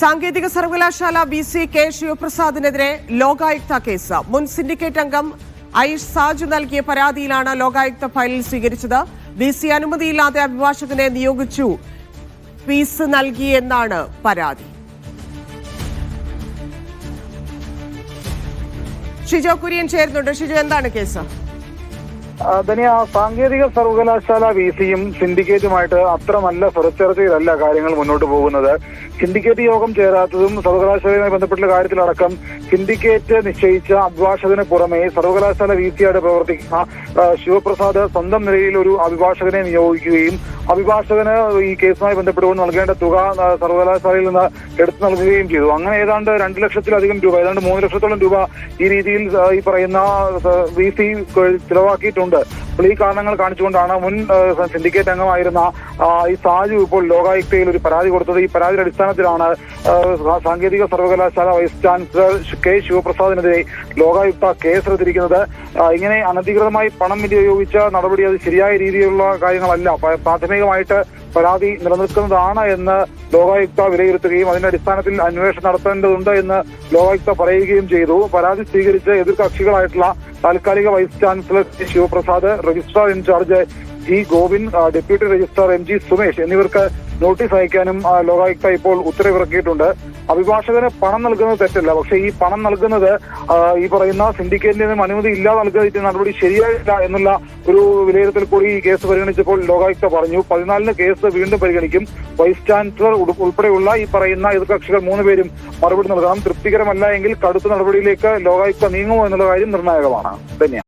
സാങ്കേതിക സർവകലാശാല V C K ശിവപ്രസാദിനെതിരെ ലോകായുക്ത കേസ്. മുൻ സിൻഡിക്കേറ്റ് അംഗം ഐഷ് സാജു നൽകിയ പരാതിയിലാണ് ലോകായുക്ത ഫയലിൽ സ്വീകരിച്ചത്. ബി സി അനുമതിയില്ലാതെ അഭിഭാഷകനെ നിയോഗിച്ചു. ഫീസ് നൽകിയെന്നാണ് പരാതി. ഷിജോ കുര്യൻ ചേരുന്നുണ്ട്. ഷിജോ എന്താണ് കേസ്? ആ സാങ്കേതിക സർവകലാശാല വി സിയും സിൻഡിക്കേറ്റുമായിട്ട് അത്ര നല്ല സ്വരച്ചേർച്ചയിലല്ല കാര്യങ്ങൾ മുന്നോട്ട് പോകുന്നത്. സിൻഡിക്കേറ്റ് യോഗം ചേരാത്തതും സർവകലാശാലയുമായി ബന്ധപ്പെട്ടുള്ള കാര്യത്തിലടക്കം സിൻഡിക്കേറ്റ് നിശ്ചയിച്ച അഭിഭാഷകന് പുറമെ സർവകലാശാല വി സിയായിട്ട് പ്രവർത്തിക്കുന്ന ശിവപ്രസാദ് സ്വന്തം നിലയിൽ ഒരു അഭിഭാഷകനെ നിയോഗിക്കുകയും അഭിഭാഷകന് ഈ കേസുമായി ബന്ധപ്പെട്ടുകൊണ്ട് നൽകേണ്ട തുക സർവകലാശാലയിൽ നിന്ന് എടുത്തു നൽകുകയും ചെയ്തു. അങ്ങനെ ഏതാണ്ട് രണ്ട് ലക്ഷത്തിലധികം രൂപ ഏതാണ്ട് മൂന്ന് ലക്ഷത്തോളം രൂപ ഈ രീതിയിൽ ഈ പറയുന്ന വി സി ചിലവാക്കിയിട്ടുണ്ട്. അപ്പോൾ ഈ കാരണങ്ങൾ കാണിച്ചുകൊണ്ടാണ് മുൻ സിൻഡിക്കേറ്റ് അംഗമായിരുന്ന ഈ സാജു ഇപ്പോൾ ലോകായുക്തയിൽ ഒരു പരാതി കൊടുത്തത്. ഈ പരാതിയുടെ അടിസ്ഥാനത്തിലാണ് സാങ്കേതിക സർവകലാശാല വൈസ് ചാൻസലർ കെ ശിവപ്രസാദിനെതിരെ ലോകായുക്ത കേസെടുത്തിരിക്കുന്നത്. ഇങ്ങനെ അനധികൃതമായി പണം വിനിയോഗിച്ച നടപടി അത് ശരിയായ രീതിയിലുള്ള കാര്യങ്ങളല്ല. പ്രാഥമികമായിട്ട് പരാതി നിലനിൽക്കുന്നതാണ് എന്ന് ലോകായുക്ത വിലയിരുത്തുകയും അതിന്റെ അടിസ്ഥാനത്തിൽ അന്വേഷണം നടത്തേണ്ടതുണ്ട് എന്ന് ലോകായുക്ത പറയുകയും ചെയ്തു. പരാതി സ്വീകരിച്ച് എതിർ കക്ഷികളായിട്ടുള്ള താൽക്കാലിക vice chancellor Sivaprasad registrar incharge G Govind deputy registrar M G Sumesh എന്നിവർക്ക് നോട്ടീസ് അയക്കാനും ലോകായുക്ത ഇപ്പോൾ ഉത്തരവിറക്കിയിട്ടുണ്ട്. അഭിഭാഷകന് പണം നൽകുന്നത് തെറ്റല്ല. പക്ഷേ ഈ പണം നൽകുന്നത് ഈ പറയുന്ന സിൻഡിക്കേറ്റിൽ നിന്നും അനുമതി ഇല്ലാതെ നൽകുന്ന നടപടി ശരിയായില്ല എന്നുള്ള ഒരു വിലയിരുത്തൽ കൂടി ഈ കേസ് പരിഗണിച്ചപ്പോൾ ലോകായുക്ത പറഞ്ഞു. പതിനാലിന് കേസ് വീണ്ടും പരിഗണിക്കും. വൈസ് ചാൻസലർ ഉൾപ്പെടെയുള്ള ഈ പറയുന്ന എതിർകക്ഷികൾ മൂന്ന് പേരും മറുപടി നൽകണം. തൃപ്തികരമല്ല എങ്കിൽ കടുത്ത നടപടിയിലേക്ക് ലോകായുക്ത നീങ്ങുമോ എന്നുള്ള കാര്യം നിർണായകമാണ്. ധന്യ